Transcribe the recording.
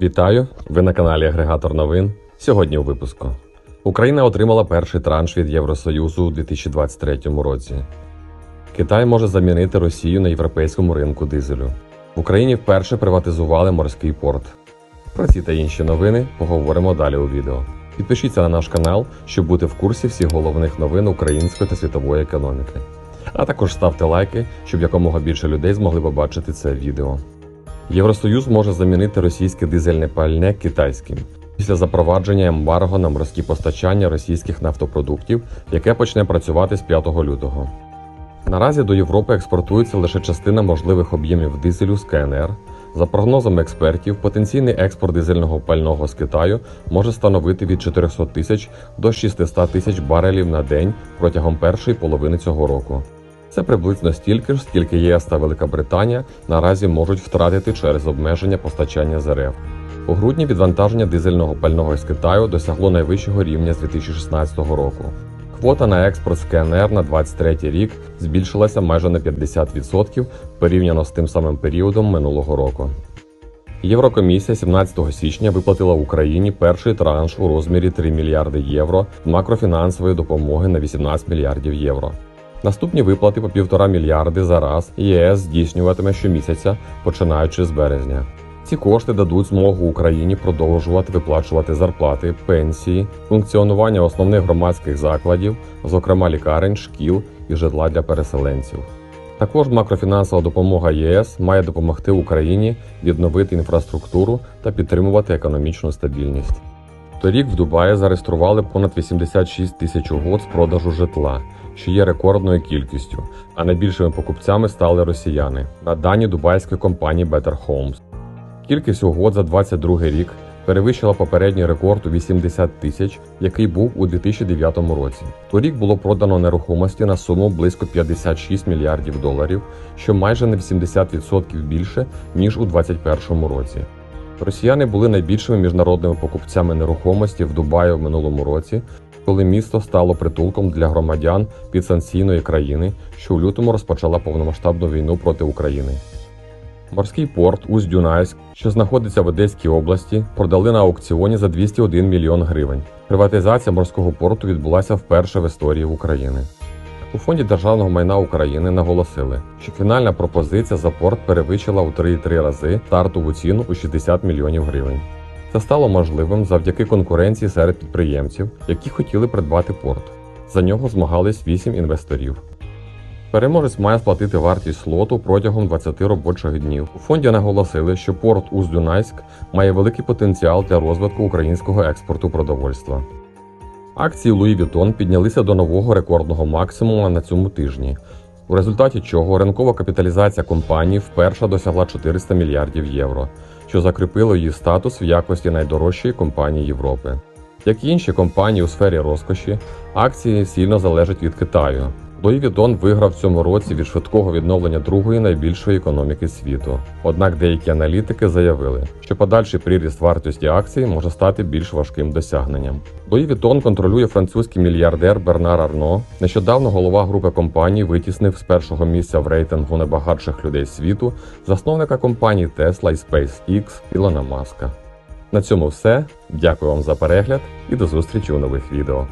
Вітаю! Ви на каналі Агрегатор новин. Сьогодні у випуску. Україна отримала перший транш від Євросоюзу у 2023 році. Китай може замінити Росію на європейському ринку дизелю. В Україні вперше приватизували морський порт. Про ці та інші новини поговоримо далі у відео. Підпишіться на наш канал, щоб бути в курсі всіх головних новин української та світової економіки. А також ставте лайки, щоб якомога більше людей змогли побачити це відео. Євросоюз може замінити російське дизельне пальне китайським після запровадження ембарго на морські постачання російських нафтопродуктів, яке почне працювати з 5 лютого. Наразі до Європи експортується лише частина можливих об'ємів дизелю з КНР. За прогнозами експертів, потенційний експорт дизельного пального з Китаю може становити від 400 тисяч до 600 тисяч барелів на день протягом першої половини цього року. Це приблизно стільки ж, скільки ЄС та Велика Британія наразі можуть втратити через обмеження постачання з РФ. У грудні відвантаження дизельного пального з Китаю досягло найвищого рівня з 2016 року. Квота на експорт з КНР на 23 рік збільшилася майже на 50% порівняно з тим самим періодом минулого року. Єврокомісія 17 січня виплатила Україні перший транш у розмірі 3 мільярди євро макрофінансової допомоги на 18 мільярдів євро. Наступні виплати по 1,5 мільярди за раз ЄС здійснюватиме щомісяця, починаючи з березня. Ці кошти дадуть змогу Україні продовжувати виплачувати зарплати, пенсії, функціонування основних громадських закладів, зокрема лікарень, шкіл і житла для переселенців. Також макрофінансова допомога ЄС має допомогти Україні відновити інфраструктуру та підтримувати економічну стабільність. Торік в Дубаї зареєстрували понад 86 тисяч угод з продажу житла, що є рекордною кількістю, а найбільшими покупцями стали росіяни на дані дубайської компанії Better Homes. Кількість угод за 2022 рік перевищила попередній рекорд у 80 тисяч, який був у 2009 році. Торік було продано нерухомості на суму близько 56 мільярдів доларів, що майже на 80% більше ніж у 2021 році. Росіяни були найбільшими міжнародними покупцями нерухомості в Дубаї в минулому році, коли місто стало притулком для громадян підсанкційної країни, що у лютому розпочала повномасштабну війну проти України. Морський порт Усть-Дюнайськ, що знаходиться в Одеській області, продали на аукціоні за 201 мільйон гривень. Приватизація морського порту відбулася вперше в історії України. У фонді державного майна України наголосили, що фінальна пропозиція за порт перевищила у 3,3 рази стартову ціну у 60 мільйонів гривень. Це стало можливим завдяки конкуренції серед підприємців, які хотіли придбати порт. За нього змагались 8 інвесторів. Переможець має сплатити вартість слоту протягом 20 робочих днів. У фонді наголосили, що порт Усть-Дунайськ має великий потенціал для розвитку українського експорту продовольства. Акції Louis Vuitton піднялися до нового рекордного максимуму на цьому тижні, у результаті чого ринкова капіталізація компанії вперше досягла 400 мільярдів євро, що закріпило її статус в якості найдорожчої компанії Європи. Як і інші компанії у сфері розкоші, акції сильно залежать від Китаю. Louis Vuitton виграв в цьому році від швидкого відновлення другої найбільшої економіки світу. Однак деякі аналітики заявили, що подальший приріст вартості акцій може стати більш важким досягненням. Louis Vuitton контролює французький мільярдер Бернар Арно. Нещодавно голова групи компаній витіснив з першого місця в рейтингу найбагатших людей світу засновника компаній Tesla і SpaceX Ілона Маска. На цьому все. Дякую вам за перегляд і до зустрічі у нових відео.